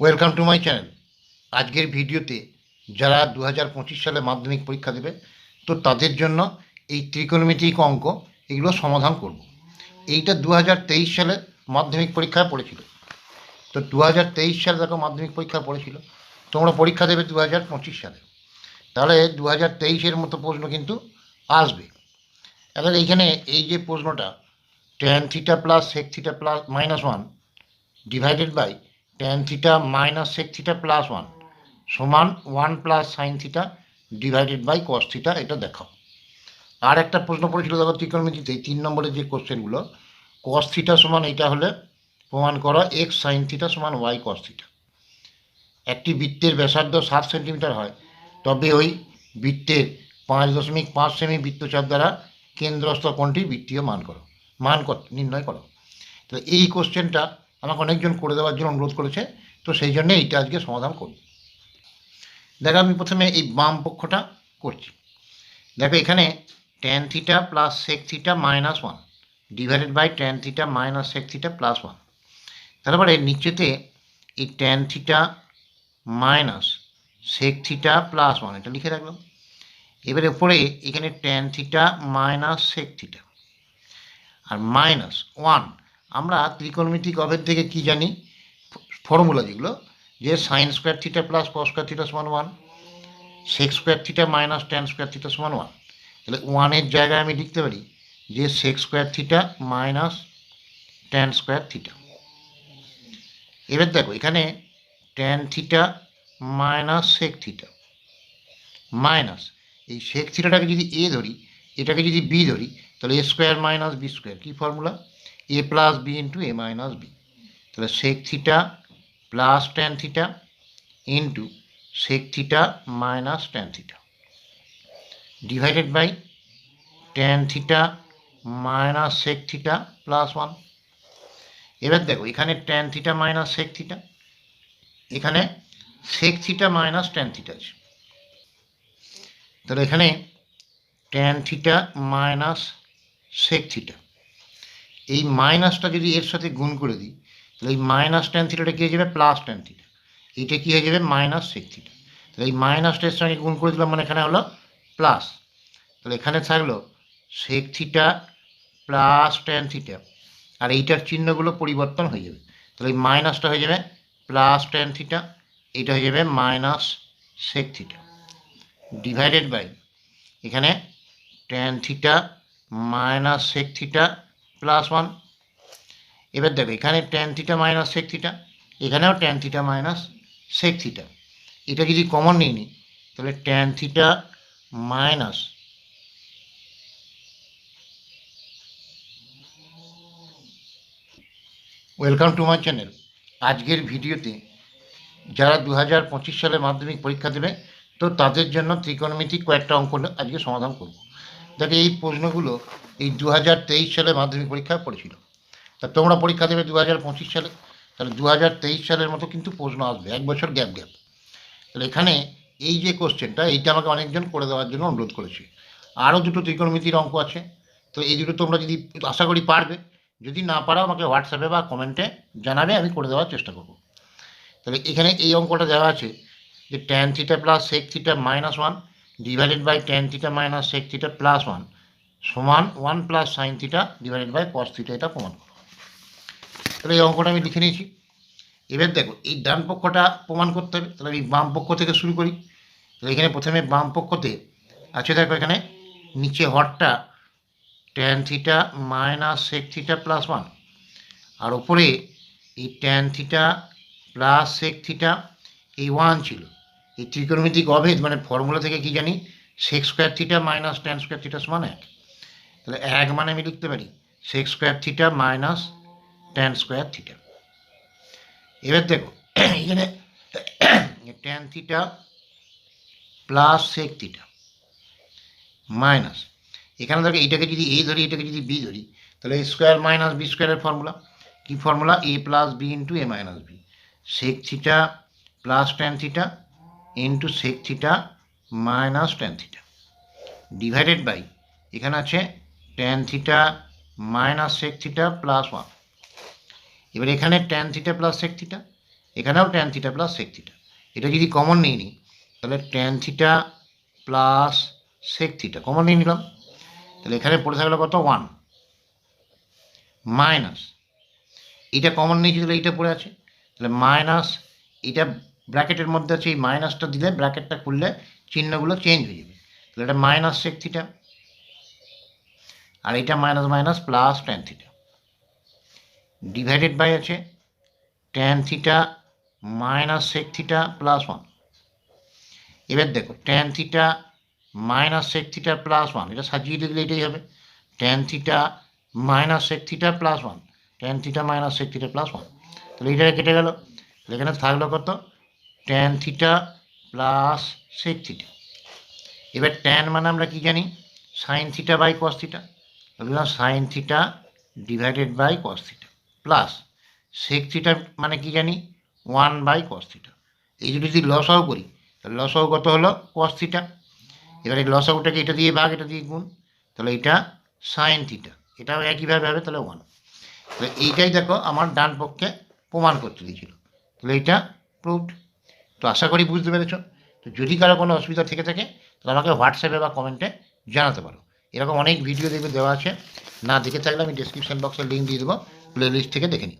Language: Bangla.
ওয়েলকাম টু মাই চ্যানেল আজকের ভিডিওতে যারা দু হাজার পঁচিশ সালে মাধ্যমিক পরীক্ষা দেবে, তো তাদের জন্য এই ত্রিকোণমিতিক অঙ্ক এগুলো সমাধান করব। এইটা দু হাজার তেইশ সালে মাধ্যমিক পরীক্ষায় পড়েছিল। তো দু হাজার তেইশ সালে দেখো মাধ্যমিক পরীক্ষা পড়েছিল। তোমরা পরীক্ষা দেবে দু হাজার পঁচিশ সালে। তাহলে দু হাজার মতো প্রশ্ন কিন্তু আসবে। এখন এইখানে এই যে প্রশ্নটা tan theta plus sec theta plus minus one divided by tan theta minus sec theta plus one সমান one plus sine theta divided by cos theta এটা দেখাও। আর একটা প্রশ্ন পড়েছিল, দেখো ত্রিকোণমিতিতে, তিন নম্বরের যে কোশ্চেনগুলো কস থিটা সমান এটা হলে প্রমাণ করো এক্স সাইন থিটা সমান ওয়াই কস থিটা একটি বৃত্তের ব্যাসার্ধ সাত সেন্টিমিটার হয়, তবে ওই বৃত্তের পাঁচ দশমিক পাঁচ সেমি বৃত্তচাপ দ্বারা কেন্দ্রস্থ কোণটি বৃত্তীয় মান করো। মান কত নির্ণয় করো। তো এই কোশ্চেনটা আমাকে অনেকজন করে দেওয়ার জন্য অনুরোধ করেছে, তো সেই জন্য এইটা আজকে সমাধান করব দেখো, আমি প্রথমে এই বাম পক্ষটা করছি। দেখো, এখানে tan theta plus sec theta minus one divided by tan theta minus sec theta plus one তারপরে নিচেতে এই tan theta minus sec theta plus one এটা লিখে রাখলাম। এবারে উপরে এখানে tan theta minus sec theta আর মাইনাস ওয়ান আমরা ত্রিকোণমিতিক অভেদ থেকে কি জানি? ফর্মুলা যেগুলো, যে sine square theta plus cos square theta সমান one sec square theta minus tan square theta সমান ওয়ান তাহলে ওয়ানের জায়গায় আমি লিখতে পারি যে sec square theta minus tan square theta এবার দেখো, এখানে tan theta minus sec theta minus এই সেক থিটাটাকে যদি এ ধরি, এটাকে যদি বি ধরি, তাহলে A square minus B square key formula A plus B into A minus B তাহলে sec theta plus tan theta into sec theta minus tan theta divided by tan theta minus sec theta plus one এবার দেখো, এখানে tan theta minus sec theta এখানে sec theta minus tan theta আছে। তাহলে এখানে tan theta minus sec theta এই মাইনাসটা যদি এর সাথে গুণ করে দিই, তাহলে এই মাইনাস টেন থিটাটা কী হয়ে যাবে? প্লাস টেন থিটা এটা কী হয়ে যাবে? মাইনাস সেক থিটা তাহলে এই মাইনাসটার সঙ্গে গুণ করে দিলাম মানে এখানে হলো প্লাস তাহলে এখানে থাকল sec theta plus tan theta আর এইটার চিহ্নগুলো পরিবর্তন হয়ে যাবে। তাহলে এই মাইনাসটা হয়ে যাবে প্লাস টেন থিটা এটা হয়ে যাবে minus sec theta divided by এখানে tan theta minus sec theta plus one এবার দেখো, এখানে tan theta minus sec theta এখানেও tan theta minus sec theta এটা যদি কমন নিই তাহলে tan theta minus welcome to my channel আজকের ভিডিওতে যারা দু হাজার পঁচিশ সালে মাধ্যমিক পরীক্ষা দেবে, তো তাদের জন্য ত্রিকোণমিতিক কয়েকটা অঙ্ক আজকে সমাধান করব। দেখো এই প্রশ্নগুলো এই দু হাজার তেইশ সালে মাধ্যমিক পরীক্ষায় পড়েছিল। তা তোমরা পরীক্ষা দেবে দু হাজার পঁচিশ সালে। তাহলে দু হাজার তেইশ সালের মতো কিন্তু প্রশ্ন আসবে, এক বছর গ্যাপ গ্যাপ। তাহলে এখানে এই যে কোশ্চেনটা, এইটা আমাকে অনেকজন করে দেওয়ার জন্য অনুরোধ করেছে। আরও দুটো ত্রিকোণমিতির অঙ্ক আছে, তো এই দুটো তোমরা যদি আশা করি পারবে, যদি না পারো আমাকে হোয়াটসঅ্যাপে বা কমেন্টে জানাবে, আমি করে দেওয়ার চেষ্টা করব। তাহলে এখানে এই অঙ্কটা দেওয়া আছে যে tan theta plus sec theta minus one divided by tan theta minus sec theta plus one সমান one plus sine theta divided by cos theta এটা প্রমাণ করো। তাহলে এই অঙ্কটা আমি লিখে নিয়েছি। এবার দেখো, এই ডান পক্ষটা প্রমাণ করতে হবে। তাহলে আমি বাম পক্ষ থেকে শুরু করি। তাহলে এখানে প্রথমে বাম পক্ষতে আছে দেখো এখানে, নিচে হরটা tan theta minus sec theta plus one আর ওপরে এই tan theta plus sec theta এই ওয়ান ছিল। এই ত্রিকোণমিতিক অভেদ মানে ফর্মুলা থেকে কি জানি sec square theta minus tan square theta সমান এক। তাহলে এক মানে আমি লিখতে পারি sec square theta minus tan square theta এবার দেখো, এখানে tan theta plus sec theta minus এখানে দেখো এইটাকে যদি এ ধরি, এটাকে যদি বি ধরি, তাহলে স্কোয়ার মাইনাস বি স্কোয়ারের formula key formula A plus B into A minus B sec theta plus tan theta into sec theta minus tan theta divided by এখানে আছে tan theta minus sec theta plus one এবার এখানে tan theta plus sec theta এখানেও tan theta plus sec theta এটা যদি কমন নিই, তাহলে tan theta plus sec theta common নিয়ে নিলাম। তাহলে এখানে পড়ে থাকল কত? ওয়ান মাইনাস এটা কমন নিয়েছি তাহলে এইটা পড়ে আছে, তাহলে মাইনাস এটা ব্র্যাকেটের মধ্যে আছে, এই মাইনাসটা দিলে ব্র্যাকেটটা খুললে চিহ্নগুলো চেঞ্জ হয়ে যাবে। তাহলে এটা মাইনাস সেক থিটা আর এটা minus minus plus tan theta divided by আছে tan theta minus sec theta plus one এবার দেখো tan theta minus sec theta plus one এটা সাজিয়ে দিলে এটাই হবে। Tan theta minus sec theta plus one tan theta minus sec theta plus one তাহলে এটা কেটে গেল। এখানে থাকল কত? Tan theta plus sec theta এবার ট্যান মানে আমরা কি জানি? Sine theta by cos theta বললাম sine theta divided by cos theta plus sec theta মানে কি জানি? ওয়ান বাই কস থিটা এই যদি যদি লসাও করি, তাহলে লসাও কত হলো? কস থিটা এবার লসাউটাকে এটা দিয়ে ভাগ, এটা দিয়ে গুণ। তাহলে এটা সাইন থিটা এটাও একইভাবে হবে, তাহলে ওয়ান তাহলে এইটাই দেখো আমার ডান পক্ষে প্রমাণ করতে দিয়েছিল। তাহলে এইটা প্রুভড তো আশা করি বুঝতে পেরেছ। তো যদি কারও কোনো অসুবিধা থেকে থাকে, তাহলে আমাকে হোয়াটসঅ্যাপে বা কমেন্টে জানাতে পারো। এরকম অনেক ভিডিও দেখবে দেওয়া আছে। না দেখে থাকলে আমি ডিসক্রিপশন বক্সে লিঙ্ক দিয়ে দেবো প্লে লিস্ট থেকে দেখে নিও।